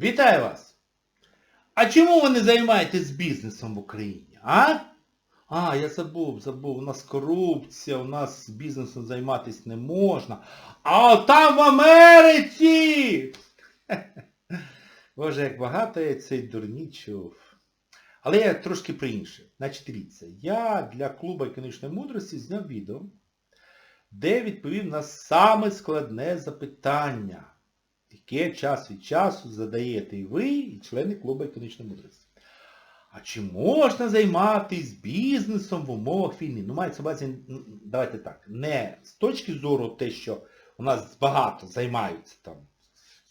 Вітаю вас! А чому ви не займаєтесь бізнесом в Україні, а? А, я забув, забув, у нас корупція, у нас бізнесом займатися не можна. А там в Америці! Боже, як багато я цей дурні чув. Але я трошки про інше. Значить, дивіться, я для клубу економічної мудрості зняв відео, де відповів на саме складне запитання, яке час від часу задаєте і ви, і члени клубу економічної мудрості. А чи можна займатися бізнесом в умовах війни? Ну, мається увазі, давайте так, не з точки зору те, що у нас багато займаються там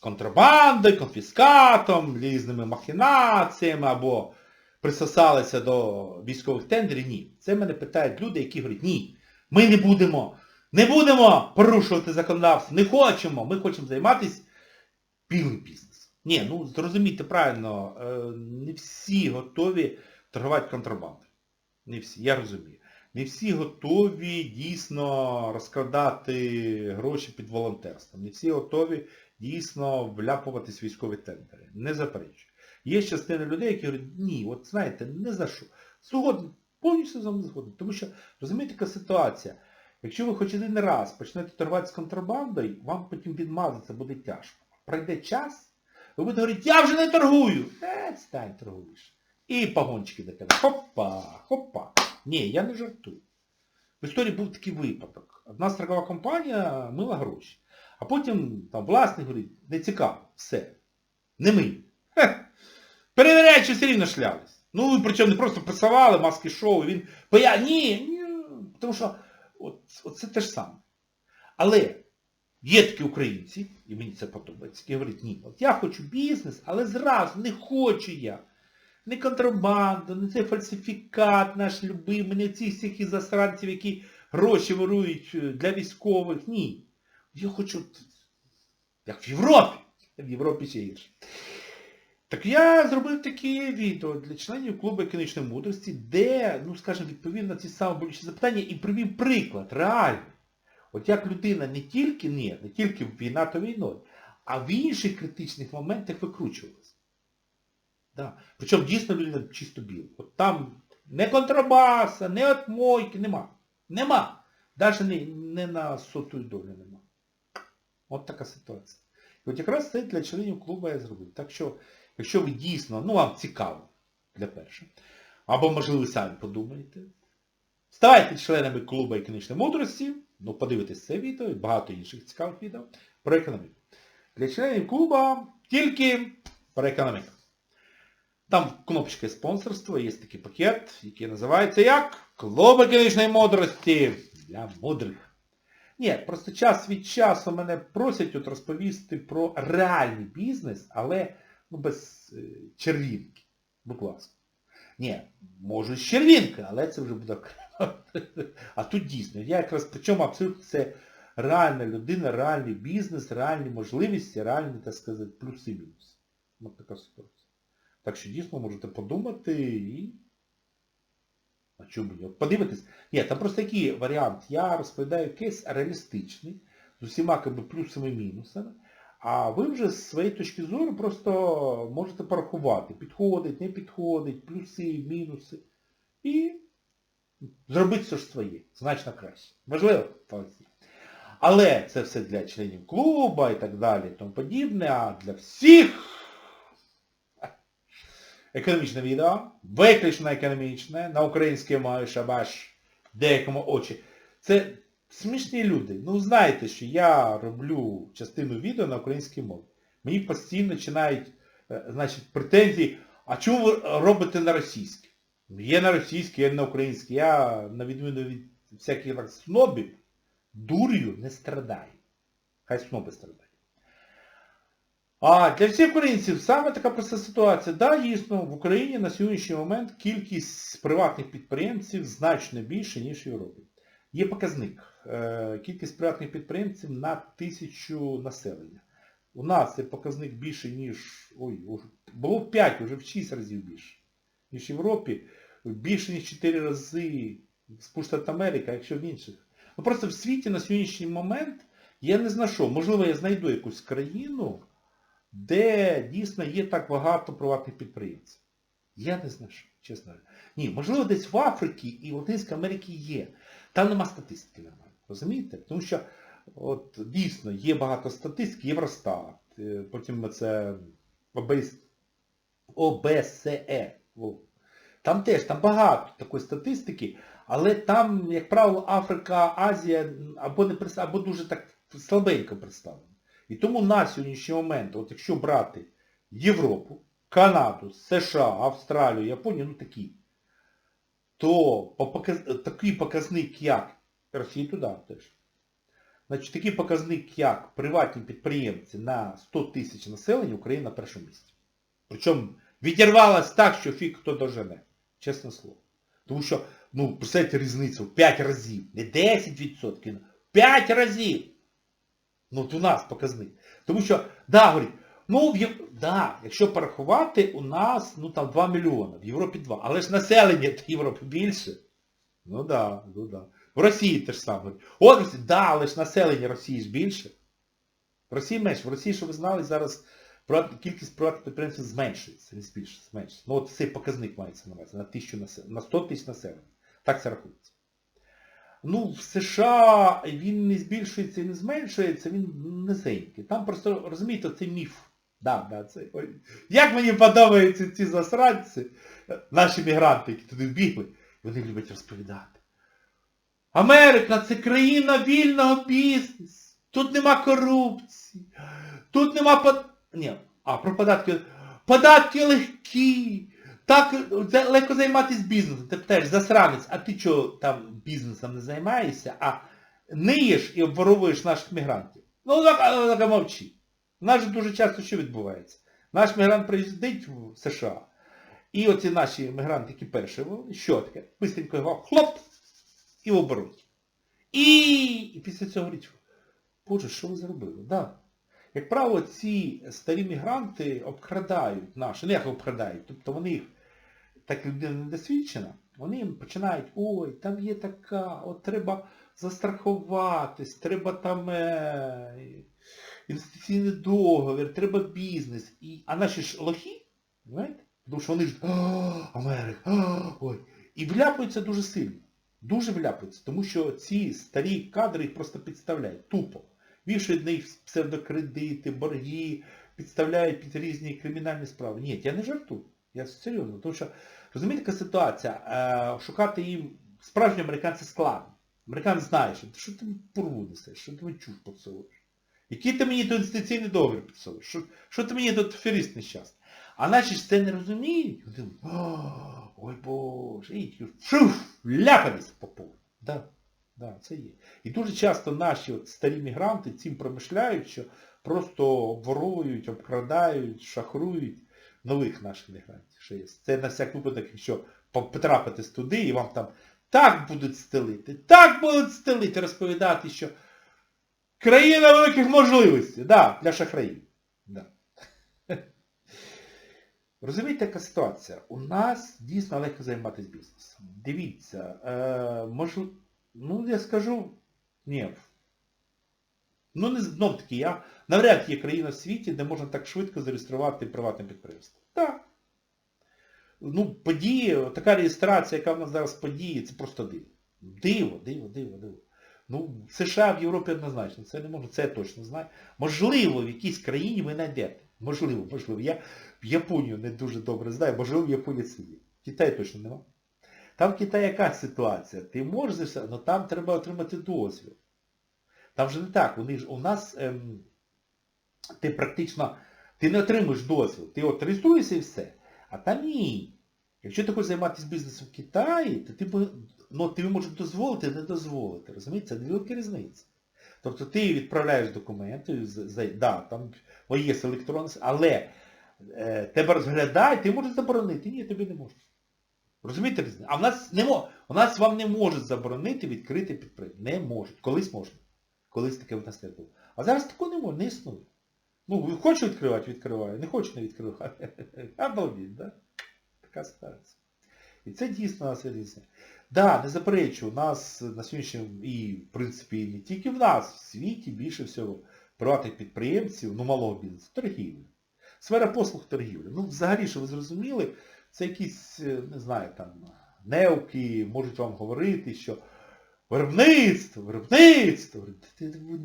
контрабандою, конфіскатом, різними махінаціями або присосалися до військових тендерів, ні. Це мене питають люди, які говорять, ні, ми не будемо, не будемо порушувати законодавство, не хочемо, ми хочемо займатися білим бізнесом. Ні, ну зрозумійте правильно, е, не всі готові торгувати контрабандою. Не всі, я розумію. Не всі готові дійсно розкрадати гроші під волонтерством. Не всі готові дійсно вляпуватись в військові тендери. Не заперечую. Є частина людей, які говорять, ні, от знаєте, не за що. Згоден, повністю з вами згоден. Тому що, розумієте, така ситуація. Якщо ви хоч один раз почнете торгувати з контрабандою, вам потім відмазатися буде тяжко. Пройде час, ви будете говорити, я вже не торгую. Е, стань, торгуєш. І погончики до тебе. Хопа, хопа. Ні, я не жартую. В історії був такий випадок. Одна страхова компанія мила гроші. А потім там власник говорить, не цікаво, все. Не ми. Перевіряючи, все рівно шлялись. Ну, причому не просто пресували маски шоу, він поя... Ні, ні, тому що от, от це те ж саме. Але є такі українці, і мені це подобається, які говорять, ні, от я хочу бізнес, але зразу не хочу я. Не контрабанду, не цей фальсифікат наш любимий, не ці всіх засранців, які гроші ворують е, для військових. Ні. Я хочу, як в Європі. В Європі ще гірше. Так я зробив таке відео для членів клубу економічної мудрості, де, ну скажімо, відповів на ці самі болючі запитання і привів приклад, реальний. От як людина не тільки, ні, не тільки війна то війною, а в інших критичних моментах викручувалась. Да. Причому дійсно людина чисто біла. От там не контрабаса, не отмойки, нема. Нема. Навіть не, не на соту долю нема. От така ситуація. І от якраз це для членів клубу я зробив. Так що, якщо ви дійсно, ну вам цікаво, для першого, або, можливо, ви самі подумаєте, ставайте членами клубу економічної мудрості, ну подивитесь це відео і багато інших цікавих відео про економіку. Для членів клуба тільки про економіку. Там кнопочка спонсорства, є такий пакет, який називається як Клуб економічної мудрості для мудрих. Ні, просто час від часу мене просять от розповісти про реальний бізнес, але ну, без е, червінки. Будь ласка. Ні, можу з червінки, але це вже буде окремо. А тут дійсно, я якраз, причому абсолютно це реальна людина, реальний бізнес, реальні можливості, реальні, так сказати, плюси і мінуси. Ось така ситуація. Так що дійсно можете подумати і... А чому ні? От подивитись. Ні, там просто який варіант. Я розповідаю кейс реалістичний, з усіма плюсами і мінусами, а ви вже з своєї точки зору просто можете порахувати. Підходить, не підходить, плюси, мінуси. І зробити все ж своє. Значно краще. Можливо? Але це все для членів клуба і так далі і тому подібне, а для всіх економічне відео, виключно економічне, на українській мові шабаш, деякому очі. Це смішні люди. Ну знаєте, що я роблю частину відео на українській мові. Мені постійно починають е, значить, претензії, а чому ви робите на російській? Є на російській, є на українській. Я, на відміну від всяких так снобів, дур'ю не страдаю. Хай сноби страдають. А для всіх українців саме така проста ситуація. Да, дійсно, в Україні на сьогоднішній момент кількість приватних підприємців значно більше, ніж в Європі. Є показник. Е, Кількість приватних підприємців на тисячу населення. У нас цей показник більше, ніж... Ой, було в 5, вже в 6 разів більше. Ніж в Європі. Більше, ніж 4 рази Сполучених Америка, якщо в інших. Ну просто в світі на сьогоднішній момент я не знайшов. Можливо, я знайду якусь країну, де дійсно є так багато приватних підприємців. Я не знаю, що, чесно. Ні, можливо, десь в Африці і в Латинській Америці є. Там нема статистики нормально. Розумієте? Тому що от дійсно є багато статистики, Євростат, е, потім це ОБС, ОБСЕ. Во. Там теж там багато такої статистики, але там, як правило, Африка, Азія або не або дуже так слабенько представлена. І тому на сьогоднішній момент, от якщо брати Європу, Канаду, США, Австралію, Японію, ну такі, то по показ... такий показник, як Росія туди теж. Значить, такий показник, як приватні підприємці на 100 тисяч населення, Україна на першому місці. Причому відірвалась так, що фіг хто дожене. Чесне слово. Тому що, ну, представте різницю в 5 разів. Не 10%, 5 разів. Ну, от у нас показник. Тому що, да, говорить, ну, в Єв... да, якщо порахувати, у нас, ну, там 2 мільйони, в Європі 2. Але ж населення в Європі більше. Ну да, ну да. В Росії теж саме. От, да, але ж населення Росії ж більше. В Росії менше. В Росії, що ви знали, зараз кількість приватних підприємців зменшується, не збільшується, зменшується. Ну от цей показник мається на увазі, на, тисячу насе- на 100 тисяч населення. Так це рахується. Ну, в США він не збільшується і не зменшується, він низенький. Там просто, розумієте, це міф. Да, да, це. Як мені подобаються ці засранці, наші мігранти, які туди вбігли, вони люблять розповідати. Америка це країна вільного бізнесу. Тут нема корупції. Тут нема под... Ні, а про податки. Податки легкі. Так легко займатися бізнесом. Ти питаєш, засранець, а ти чого там бізнесом не займаєшся, а ниєш і обворовуєш наших мігрантів? Ну так, так мовчи. У нас же дуже часто що відбувається? Наш мігрант приїздить в США, і оці наші мігранти, які перші, що таке? Бистренько його хлоп, і в обороті. І, і після цього говорить, Боже, що ви зробили? Да. Як правило, ці старі мігранти обкрадають наші, ну як обкрадають, тобто вони їх, так людина недосвідчена, вони їм починають, ой, там є така, от треба застрахуватись, треба там е, інвестиційний договір, треба бізнес. І, а наші ж лохи, знаєте? Тому що вони ж, «А, Америка, ой. І вляпаються дуже сильно. Дуже вляпаються, тому що ці старі кадри їх просто підставляють, тупо. Вішають на їх псевдокредити, борги, підставляють під різні кримінальні справи. Ні, я не жартую. Я серйозно. Тому що, розумієте, яка ситуація? Е, шукати їм справжні американці складно. Американець знає, що, ти порву несеш, що ти чуш підсовуєш. Який ти мені тут інвестиційний договір підсовуєш? Що, що ти мені тут аферіст нещасний? А наші ж це не розуміють. Ой Боже, і шуф, ляпались по полу. Да, да, це є. І дуже часто наші от старі мігранти цим промишляють, що просто обворовують, обкрадають, шахрують нових наших мігрантів. Що є. Це на всяк випадок, якщо по- потрапитись туди і вам там так будуть стелити, так будуть стелити, розповідати, що країна великих можливостей, да, для шахраїв. Да. Розумієте, яка ситуація? У нас дійсно легко займатися бізнесом. Дивіться, е, можу, ну я скажу, ні. Ну не знов таки, я навряд є країна в світі, де можна так швидко зареєструвати приватне підприємство. Так. Ну, події, така реєстрація, яка в нас зараз подіє, це просто диво. Диво, диво, диво, диво. Ну, США, в Європі однозначно, це не можна, це я точно знаю. Можливо, в якійсь країні ви знайдете. Можливо, можливо. Я в Японію не дуже добре знаю, можливо, в Японії це є. В Китаї точно нема. Там в Китаї яка ситуація? Ти можеш, все, але там треба отримати дозвіл. Там же не так. Вони ж у нас ем, ти практично ти не отримуєш дозвіл. Ти от реєструєшся і все. А там ні. Якщо ти хочеш займатися бізнесом в Китаї, то ти, ну, тобі можуть дозволити, не дозволити. Розумієте? Це невелика різниця. Тобто ти відправляєш документи, да, там є електронний, але е, тебе розглядають, ти можеш заборонити. Ні, тобі не можуть. Розумієте різницю? А в нас не у нас вам не можуть заборонити відкрити підприємство. Не можуть. Колись можна. Колись таке в нас не було. А зараз такого не може, не існує. Ну, хочу відкривати, відкриваю. Не хочу, не відкриваю. Обалдіть, да? Така ситуація. І це дійсно нас різне. Да, не заперечу, у нас на сьогоднішній і, в принципі, не тільки в нас, в світі більше всього приватних підприємців, ну малого бізнесу, торгівлі. Сфера послуг торгівлі. Ну, взагалі, що ви зрозуміли, це якісь, е, не знаю, там, неуки можуть вам говорити, що виробництво, виробництво.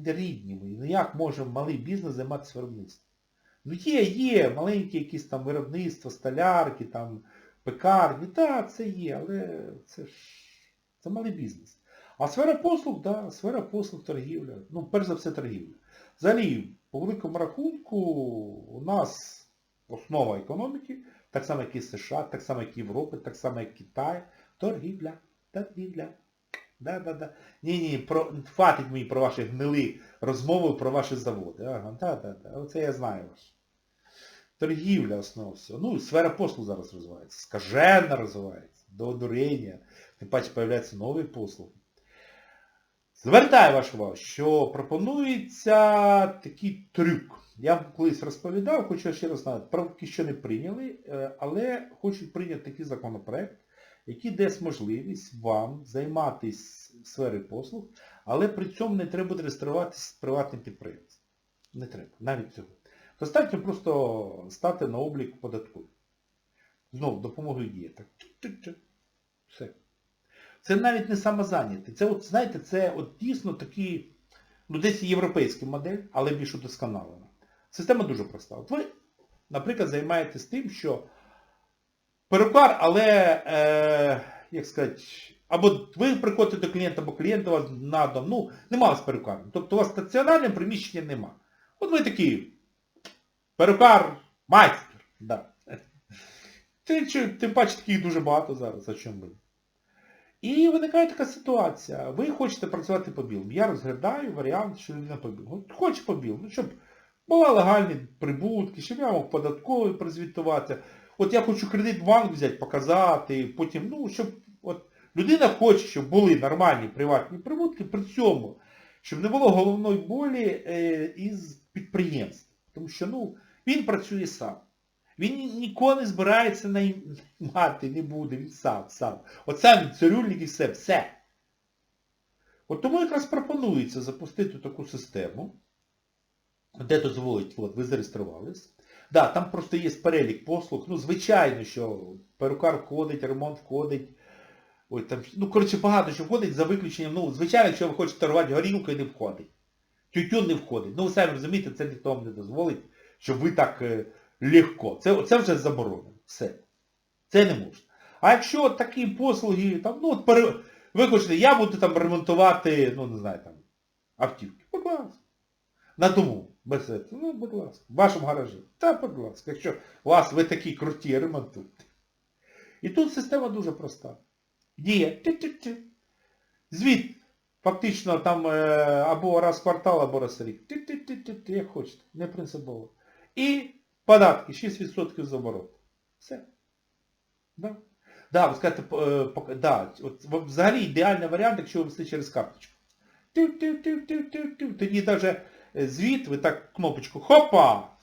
Рідні мої. Ну як може малий бізнес займатися виробництвом? Ну є, є, маленькі якісь там виробництва, столярки, там, пекарні, так, це є, але це ж це малий бізнес. А сфера послуг, да, сфера послуг, торгівля. Ну, перш за все торгівля. Взагалі, по великому рахунку, у нас основа економіки, так само, як і США, так само, як і Європи, так само, як Китай, торгівля, торгівля. Да-да-да. Ні-ні, про, хватить мені про ваші гнили розмови про ваші заводи. Ага, да-да-да. Оце я знаю ваш. Торгівля основа всього. Ну, сфера послуг зараз розвивається. Скаженно розвивається. До одурення. Тим паче появляються нові послуги. Звертаю вашу увагу, що пропонується такий трюк. Я вам колись розповідав, хочу ще раз нагадати, правки ще не прийняли, е, але хочуть прийняти такий законопроект, який дасть можливість вам займатися сферою послуг, але при цьому не треба реєструватися приватним підприємством. Не треба, навіть цього. Достатньо просто стати на облік податковий. Знову, допомогою діє. Так. Все. Це навіть не самозайнятий. Це от, знаєте, це от дійсно такий, ну десь європейська модель, але більш удосконалена. Система дуже проста. От ви, наприклад, займаєтесь тим, що перукар, але, е, як сказати, або ви приходите до клієнта, або клієнт у вас на дом, ну, нема вас перукарні. Тобто у вас стаціонарне приміщення нема. От ви такий перукар, майстер. Да. Ти, тим паче таких дуже багато зараз, о чому. І виникає така ситуація. Ви хочете працювати по білому. Я розглядаю варіант, що людина по білому. От Хоче по білому, щоб були легальні прибутки, щоб я мог податковий прозвітувати. От я хочу кредит в банк взяти, показати, потім, ну, щоб от людина хоче, щоб були нормальні приватні прибутки, при цьому, щоб не було головної болі е, із підприємств. Тому що ну, він працює сам. Він ні- нікого не збирається наймати, не буде, він сам, сам. От сам він цирюльник і все, все. От тому якраз пропонується запустити таку систему, де дозволить, от, ви зареєструвались. Да, там просто є перелік послуг. Ну, звичайно, що перукар входить, ремонт входить. Ой, там, ну, коротше, багато що входить за виключенням, ну, звичайно, якщо ви хочете торгувати горілкою, не входить. Тютюн не входить. Ну, ви самі розумієте, це ніхто вам не дозволить, щоб ви так е, легко. Це, це вже заборонено. Все. Це не можна. А якщо такі послуги, там, ну, от пере... ви хочете, я буду там ремонтувати, ну, не знаю, там, автівки. Будь ласка. На дому. Без цього. Ну, будь ласка. В вашому гаражі. Та, будь ласка. Якщо у вас ви такі круті, ремонтуйте. І тут система дуже проста. Діє. Ти-ти-ти. Звіт. Фактично там е, або раз в квартал, або раз в рік. Ти-ти-ти-ти, як хочете. Не принципово. І податки. 6% з обороту. Все. Да. Да, ви скажете, е, да, от, взагалі ідеальний варіант, якщо ви вести через карточку. Тоді навіть звіт, ви так кнопочку хопа!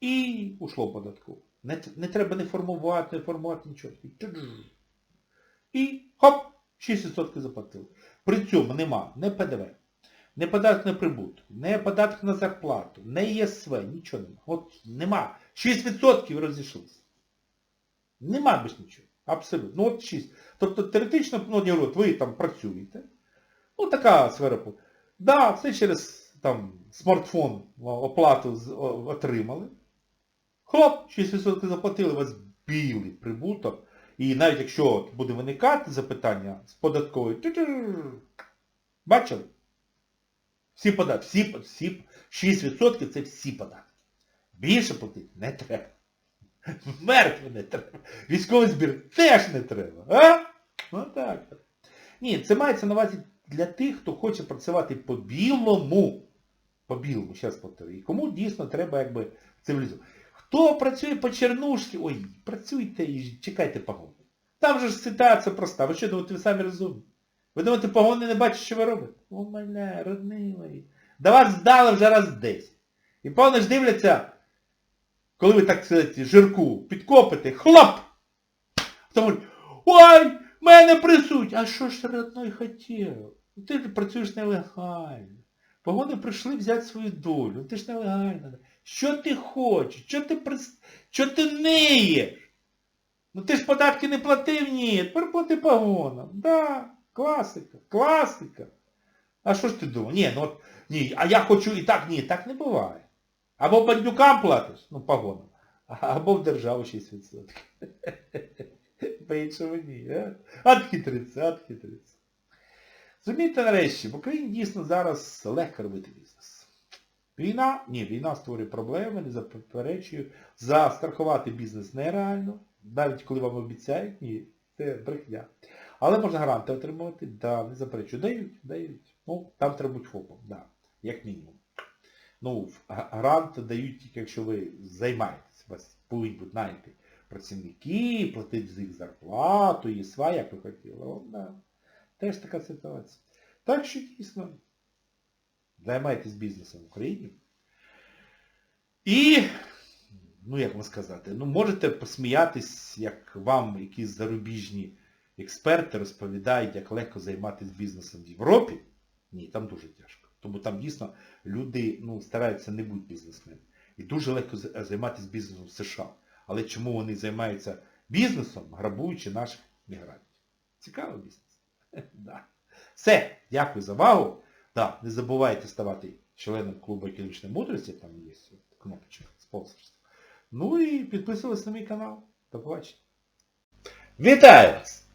І ушло податково. Не, не треба не формувати, не формувати нічого. І хоп! 6% заплатили. При цьому нема не ПДВ, не податок на прибуток, не податок на зарплату, не ЄСВ, нічого нема. От нема. 6% розійшлися. Нема більш нічого. Абсолютно. Ну от 6. Тобто теоретично, ну, я говорю, ви там працюєте. Ну така сфера. по- Да, все через там смартфон оплату отримали. Хлоп, 6% заплатили, у вас білий прибуток. І навіть якщо буде виникати запитання з податкової, бачили? Всі податки, всі, всі, 6% це всі податки. Більше платити не треба. Мертві не треба. Військовий збір теж не треба. А? Ну так. Ні, це мається на увазі для тих, хто хоче працювати по білому. По білому, зараз повторю. І кому дійсно треба якби цивілізовано. Хто працює по чернушці, ой, працюйте і чекайте погони. Там же ж ситуація проста. Ви що думаєте, ви самі розумні? Ви думаєте, погони не бачать, що ви робите? О, мене, родні мої. До вас здали вже раз десь. І повно ж дивляться, коли ви так сказати, жирку підкопите, хлоп! Тому, ой, мене присуть. А що ж родной хотів? Ти ж працюєш нелегально. Погони прийшли взяти свою долю. Ти ж нелегально. Що ти хочеш? Що ти прис... Що ти ниєш? Ну ти ж податки не платив? Ні, тепер плати погонам. Да, класика, класика. А що ж ти думав? Ні, ну от, ні, а я хочу і так, ні, так не буває. Або бандюкам платиш, ну погонам, або в державу 6%. По-іншому ні, а? От хитриться, от нарешті, в Україні дійсно зараз легко робити бізнес. Війна? Ні, війна створює проблеми, не заперечую. Застрахувати бізнес нереально. Навіть коли вам обіцяють, ні, це брехня. Але можна гранти отримувати, да, не заперечую. Дають, дають. Ну, там треба бути ФОПом, да, як мінімум. Ну, гранти дають тільки, якщо ви займаєтесь. Вас повинні бути найти працівники, платити з них зарплату, ЄСВА, як ви хотіли. О, да. Теж така ситуація. Так що дійсно, займайтесь бізнесом в Україні. І, ну як вам сказати, ну можете посміятись, як вам якісь зарубіжні експерти розповідають, як легко займатися бізнесом в Європі. Ні, там дуже тяжко. Тому там дійсно люди ну, стараються не бути бізнесменами. І дуже легко займатися бізнесом в США. Але чому вони займаються бізнесом, грабуючи наших мігрантів? Цікавий бізнес. Да. Все, дякую за увагу. Да, не забувайте ставати членом клубу економічної мудрості, там є кнопочка спонсорства. Ну і підписуватися на мій канал. До побачення. Вітаю вас!